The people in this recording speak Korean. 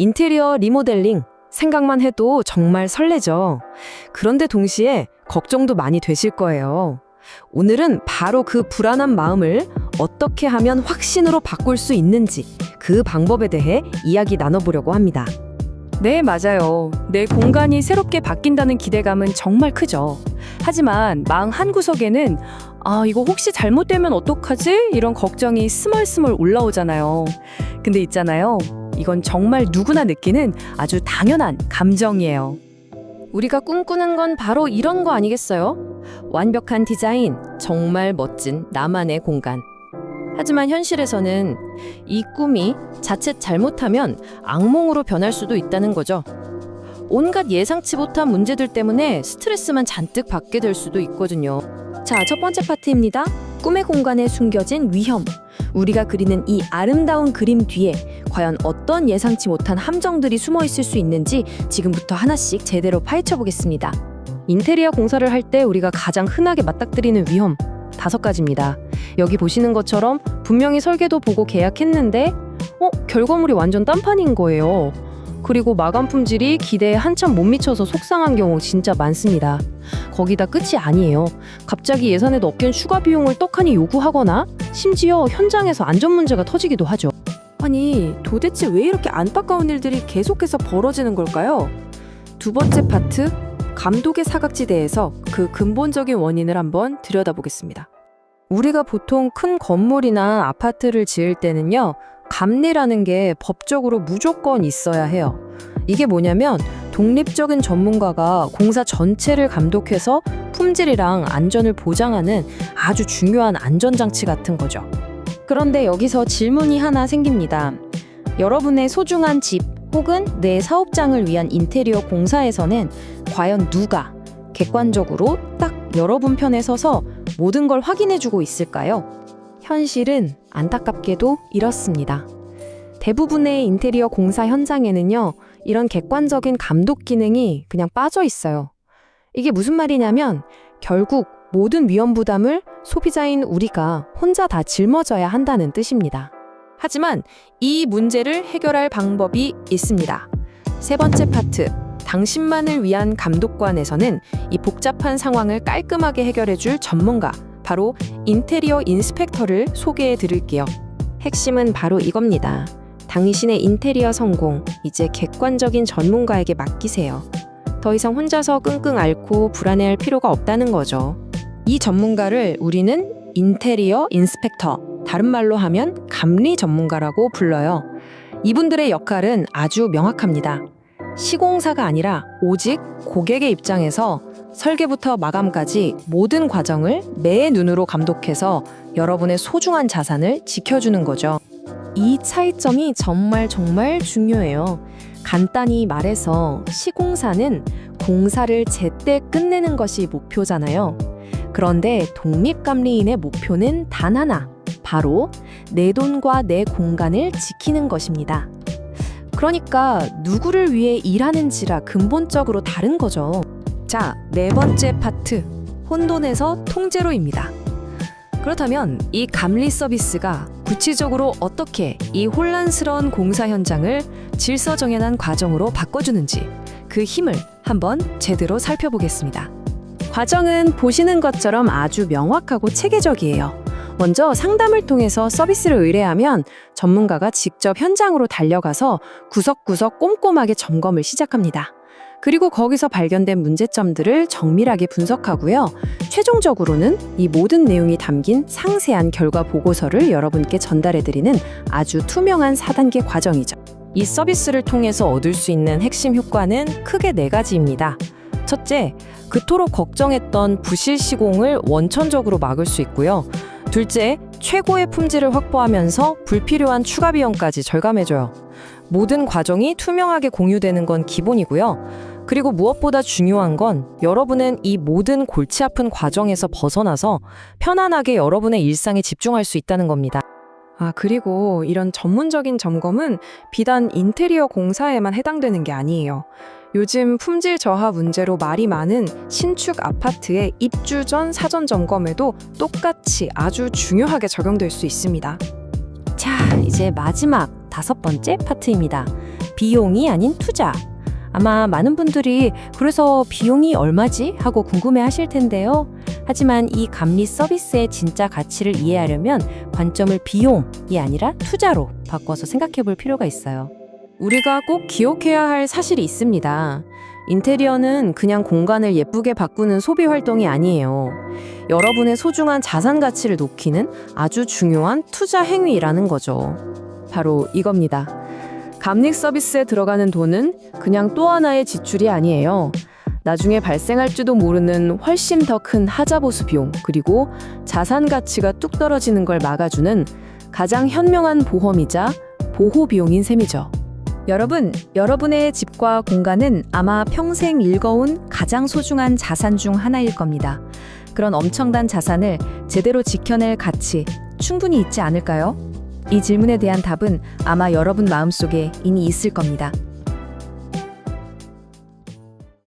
인테리어 리모델링 생각만 해도 정말 설레죠. 그런데 동시에 걱정도 많이 되실 거예요. 오늘은 바로 그 불안한 마음을 어떻게 하면 확신으로 바꿀 수 있는지 그 방법에 대해 이야기 나눠보려고 합니다. 네, 맞아요. 내 공간이 새롭게 바뀐다는 기대감은 정말 크죠. 하지만 마음 한구석에는 아, 이거 혹시 잘못되면 어떡하지? 이런 걱정이 스멀스멀 올라오잖아요. 근데 있잖아요. 이건 정말 누구나 느끼는 아주 당연한 감정이에요. 우리가 꿈꾸는 건 바로 이런 거 아니겠어요? 완벽한 디자인, 정말 멋진 나만의 공간. 하지만 현실에서는 이 꿈이 자칫 잘못하면 악몽으로 변할 수도 있다는 거죠. 온갖 예상치 못한 문제들 때문에 스트레스만 잔뜩 받게 될 수도 있거든요. 자, 첫 번째 파트입니다. 꿈의 공간에 숨겨진 위험. 우리가 그리는 이 아름다운 그림 뒤에 과연 어떤 예상치 못한 함정들이 숨어 있을 수 있는지 지금부터 하나씩 제대로 파헤쳐 보겠습니다. 인테리어 공사를 할 때 우리가 가장 흔하게 맞닥뜨리는 위험 다섯 가지입니다. 여기 보시는 것처럼 분명히 설계도 보고 계약했는데 어, 결과물이 완전 딴판인 거예요. 그리고 마감 품질이 기대에 한참 못 미쳐서 속상한 경우 진짜 많습니다. 거기다 끝이 아니에요. 갑자기 예산에도 없겐 추가 비용을 떡하니 요구하거나 심지어 현장에서 안전 문제가 터지기도 하죠. 아니, 도대체 왜 이렇게 안타까운 일들이 계속해서 벌어지는 걸까요? 두 번째 파트, 감독의 사각지대에서 그 근본적인 원인을 한번 들여다보겠습니다. 우리가 보통 큰 건물이나 아파트를 지을 때는요, 감리라는 게 법적으로 무조건 있어야 해요. 이게 뭐냐면 독립적인 전문가가 공사 전체를 감독해서 품질이랑 안전을 보장하는 아주 중요한 안전장치 같은 거죠. 그런데 여기서 질문이 하나 생깁니다. 여러분의 소중한 집 혹은 내 사업장을 위한 인테리어 공사에서는 과연 누가 객관적으로 딱 여러분 편에 서서 모든 걸 확인해주고 있을까요? 현실은 안타깝게도 이렇습니다. 대부분의 인테리어 공사 현장에는요, 이런 객관적인 감독 기능이 그냥 빠져 있어요. 이게 무슨 말이냐면, 결국 모든 위험 부담을 소비자인 우리가 혼자 다 짊어져야 한다는 뜻입니다. 하지만 이 문제를 해결할 방법이 있습니다. 세 번째 파트, 당신만을 위한 감독관에서는 이 복잡한 상황을 깔끔하게 해결해줄 전문가, 바로 인테리어 인스펙터를 소개해 드릴게요. 핵심은 바로 이겁니다. 당신의 인테리어 성공, 이제 객관적인 전문가에게 맡기세요. 더 이상 혼자서 끙끙 앓고 불안해할 필요가 없다는 거죠. 이 전문가를 우리는 인테리어 인스펙터, 다른 말로 하면 감리 전문가라고 불러요. 이분들의 역할은 아주 명확합니다. 시공사가 아니라 오직 고객의 입장에서 설계부터 마감까지 모든 과정을 매의 눈으로 감독해서 여러분의 소중한 자산을 지켜주는 거죠. 이 차이점이 정말 정말 중요해요. 간단히 말해서 시공사는 공사를 제때 끝내는 것이 목표잖아요. 그런데 독립감리인의 목표는 단 하나, 바로 내 돈과 내 공간을 지키는 것입니다. 그러니까 누구를 위해 일하는지라 근본적으로 다른 거죠. 자, 네 번째 파트. 혼돈에서 통제로입니다. 그렇다면 이 감리 서비스가 구체적으로 어떻게 이 혼란스러운 공사 현장을 질서정연한 과정으로 바꿔주는지 그 힘을 한번 제대로 살펴보겠습니다. 과정은 보시는 것처럼 아주 명확하고 체계적이에요. 먼저 상담을 통해서 서비스를 의뢰하면 전문가가 직접 현장으로 달려가서 구석구석 꼼꼼하게 점검을 시작합니다. 그리고 거기서 발견된 문제점들을 정밀하게 분석하고요. 최종적으로는 이 모든 내용이 담긴 상세한 결과 보고서를 여러분께 전달해드리는 아주 투명한 4단계 과정이죠. 이 서비스를 통해서 얻을 수 있는 핵심 효과는 크게 네 가지입니다. 첫째, 그토록 걱정했던 부실 시공을 원천적으로 막을 수 있고요. 둘째, 최고의 품질을 확보하면서 불필요한 추가 비용까지 절감해줘요. 모든 과정이 투명하게 공유되는 건 기본이고요. 그리고 무엇보다 중요한 건 여러분은 이 모든 골치 아픈 과정에서 벗어나서 편안하게 여러분의 일상에 집중할 수 있다는 겁니다. 아, 그리고 이런 전문적인 점검은 비단 인테리어 공사에만 해당되는 게 아니에요. 요즘 품질 저하 문제로 말이 많은 신축 아파트의 입주 전 사전 점검에도 똑같이 아주 중요하게 적용될 수 있습니다. 자, 이제 마지막 다섯 번째 파트입니다. 비용이 아닌 투자. 아마 많은 분들이 그래서 비용이 얼마지? 하고 궁금해 하실 텐데요. 하지만 이 감리 서비스의 진짜 가치를 이해하려면 관점을 비용이 아니라 투자로 바꿔서 생각해 볼 필요가 있어요. 우리가 꼭 기억해야 할 사실이 있습니다. 인테리어는 그냥 공간을 예쁘게 바꾸는 소비 활동이 아니에요. 여러분의 소중한 자산 가치를 높이는 아주 중요한 투자 행위라는 거죠. 바로 이겁니다. 감릭 서비스에 들어가는 돈은 그냥 또 하나의 지출이 아니에요. 나중에 발생할지도 모르는 훨씬 더 큰 하자보수 비용, 그리고 자산 가치가 뚝 떨어지는 걸 막아주는 가장 현명한 보험이자 보호 비용인 셈이죠. 여러분, 여러분의 집과 공간은 아마 평생 읽어온 가장 소중한 자산 중 하나일 겁니다. 그런 엄청난 자산을 제대로 지켜낼 가치 충분히 있지 않을까요? 이 질문에 대한 답은 아마 여러분 마음속에 이미 있을 겁니다.